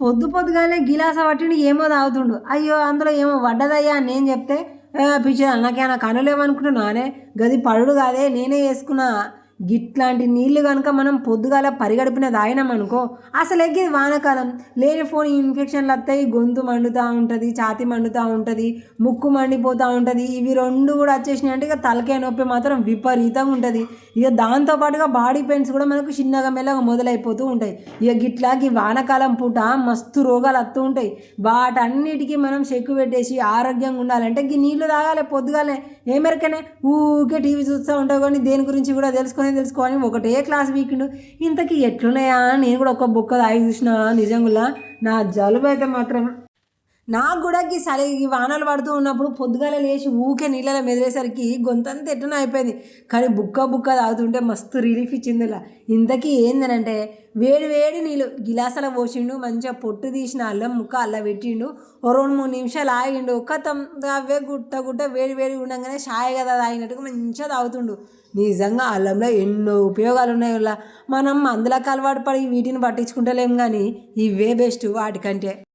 పొద్దు పొద్దుగానే గిలాస పట్టిండి ఏమో తాగుతుండు. అయ్యో అందులో ఏమో పడ్డదయ్యా అని నేను చెప్తే పిచ్చి నాకేనా కనులేమనుకుంటున్నానే గది పడుడు కాదే నేనే వేసుకున్నా. గిట్లాంటి నీళ్ళు కనుక మనం పొద్దుగాల పరిగడిపిన తాగినామనుకో అసలు ఎగ్గి వానకాలం. లేని ఫోన్ ఇన్ఫెక్షన్లు వస్తాయి గొంతు మండుతూ ఉంటుంది ఛాతి మండుతూ ఉంటుంది ముక్కు మండిపోతూ ఉంటుంది. ఇవి రెండు కూడా వచ్చేసినాయి అంటే ఇక తలకాయ నొప్పి మాత్రం విపరీతంగా ఉంటుంది. ఇక దాంతోపాటుగా బాడీ పెయిన్స్ కూడా మనకు చిన్నగా మెల్లగా మొదలైపోతూ ఉంటాయి. ఇక గిట్లాకి వానకాలం పూట మస్తు రోగాలు వస్తూ ఉంటాయి. వాటన్నిటికీ మనం చెక్కు పెట్టేసి ఆరోగ్యంగా ఉండాలంటే ఈ నీళ్ళు తాగాలి పొద్దుగాలే. ఏమెరకనే ఊకే టీవీ చూస్తూ ఉంటావు కానీ దేని గురించి కూడా తెలుసుకొని తెలుసుకోవాలి ఒకటే క్లాస్ వీకెండ్. ఇంతకీ ఎట్లున్నాయా? అని నేను కూడా ఒక బొక్క తాగి చూసిన. నిజంగా నా జలుబు అయితే మాత్రం నాకు కూడా ఈ సరే ఈ వానలు పడుతూ ఉన్నప్పుడు పొద్దుగాల లేచి ఊకే నీళ్ళలో మెదిలేసరికి గొంతంతా ఎట్టున అయిపోయింది. కానీ బుక్క బుక్క తాగుతుంటే మస్తు రిలీఫ్ ఇచ్చింది ఇలా. ఇంతకీ ఏందనంటే వేడి వేడి నీళ్ళు గిలాసల పోసిండు మంచిగా పొట్టు తీసిన అల్లం ముక్క అల్ల పెట్టిండు ఓ రెండు మూడు నిమిషాలు ఆగిండు కథం అవే గుట్ట గుట్ట వేడి వేడి ఉండగానే షాయ్ కదా తాగినట్టుగా మంచిగా తాగుతుండు. నిజంగా అల్లంలో ఎన్నో ఉపయోగాలు ఉన్నాయి ఇలా. మనం అందులోకి అలవాటు పడి వీటిని పట్టించుకుంటలేం కానీ ఇవే బెస్ట్ వాటికంటే.